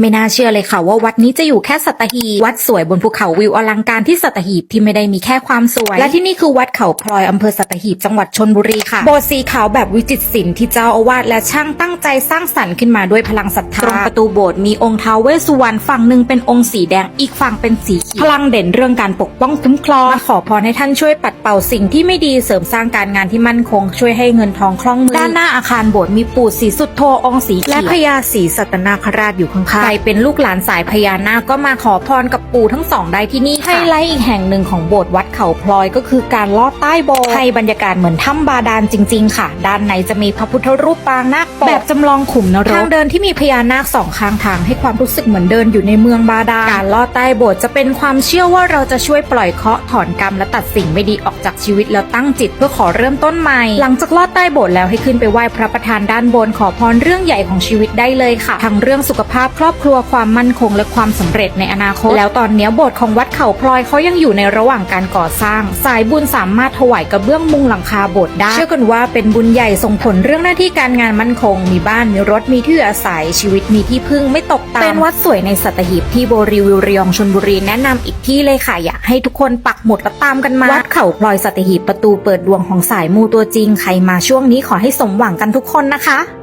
ไม่น่าเชื่อเลยค่ะว่าวัดนี้จะอยู่แค่สัตหีวัดสวยบนภูเขาวิวอลังการที่สัตหีบที่ไม่ได้มีแค่ความสวย และที่นี่คือวัดเขาพลอยอำเภอสัตหีบจังหวัดชนบุรีค่ะ โบสถ์สีขาวแบบวิจิตรศิลป์ที่เจ้าอาวาสและช่างตั้งใจสร้างสรรค์ขึ้นมาด้วยพลังศรัทธาตรงประตูโบสถ์มีองค์ท้าวเวสสุวรรณฝั่งหนึ่งเป็นองค์สีแดงอีกฝั่งเป็นสีเขียวพลังเด่นเรื่องการปกป้องคุ้มครองมาขอพรให้ท่านช่วยปัดเป่าสิ่งที่ไม่ดีเสริมสร้างการงานที่มั่นคง ช่วยให้เงินทองคล่องมือด้านหน้าอาคารโบสถ์มีปู่ศรีสุดโทองค์สีเขียวและพญาศรีสัตนาคราชอยู่ข้างๆเป็นลูกหลานสายพญานาคก็มาขอพรกับปู่ทั้งสองได้ที่นี่ค่ะไฮไลท์อีกแห่งหนึ่งของโบสถ์วัดเขาพลอยก็คือการลอดใต้โบสถ์ให้บรรยากาศเหมือนถ้ำบาดาลจริง ๆ ค่ะ ด้านในจะมีพระพุทธรูปปางนาคปกแบบจำลองขุมนรกทางเดินที่มีพญานาคสองข้างทางให้ความรู้สึกเหมือนเดินอยู่ในเมืองบาดาลการลอดใต้โบสถ์จะเป็นความเชื่อว่าเราจะช่วยปล่อยเคราะห์ถอนกรรมและตัดสิ่งไม่ดีออกจากชีวิตแล้วตั้งจิตเพื่อขอเริ่มต้นใหม่ หลังจากลอดใต้โบสถ์แล้วให้ขึ้นไปไหว้พระประธานด้านบนขอพรเรื่องใหญ่ของชีวิตได้เลยค่ะทั้งเรื่องสุขภาพครอบครัวความมั่นคงและความสำเร็จในอนาคต แล้วตอนนี้โบสถ์ของวัดเขาพลอยเขายังอยู่ในระหว่างการก่อสร้าง สายบุญสามารถถวายกระเบื้องมุงหลังคาโบสถ์ได้ เชื่อกันว่าเป็นบุญใหญ่ส่งผลเรื่องหน้าที่การงานมั่นคง มีบ้านมีรถมีที่อาศัยชีวิตมีที่พึ่งไม่ตกต่ำเป็นวัดสวยในสัตหีบที่โบรีวิวระยองชนบุรีแนะนำอีกที่เลยค่ะอยากให้ทุกคนปักหมุดและตามกันมาวัดเขาพลอยสัตหีบประตูเปิดดวงของสายมูตัวจริง ใครมาช่วงนี้ขอให้สมหวังกันทุกคนนะคะ